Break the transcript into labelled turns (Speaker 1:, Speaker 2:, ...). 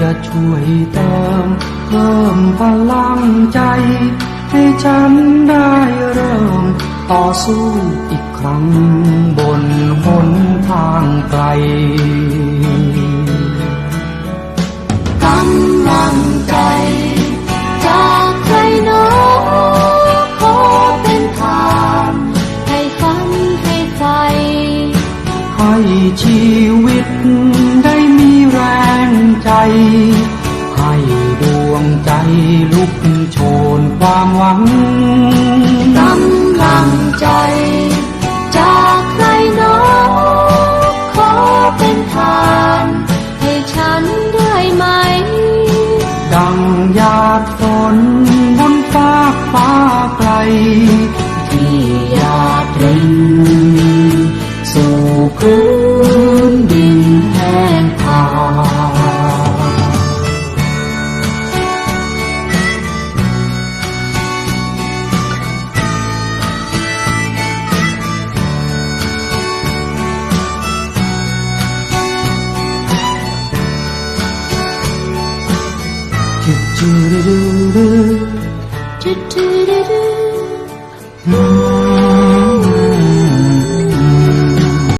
Speaker 1: จะช่วยเติมเพิ่มพลังใจ ให้ฉันได้เริ่ม ต่อสู้อีกครั้งบนหนทางไกล
Speaker 2: กำลังใจจากใครหนอขอเป็นทางให้ฝันให้ไฟ
Speaker 1: ให้ชีวิตได้มีแรง ใจให้ดวงใจลุกโชนความหวัง
Speaker 2: กำลังใจ จากใครหนอขอเป็นทางให้ฉันได้ไหม
Speaker 1: ดังหยาดฝนบนฟ้ากฟ้าไกล ที่หยาดรินสู่พื้น จุดจุด
Speaker 2: จุดจุด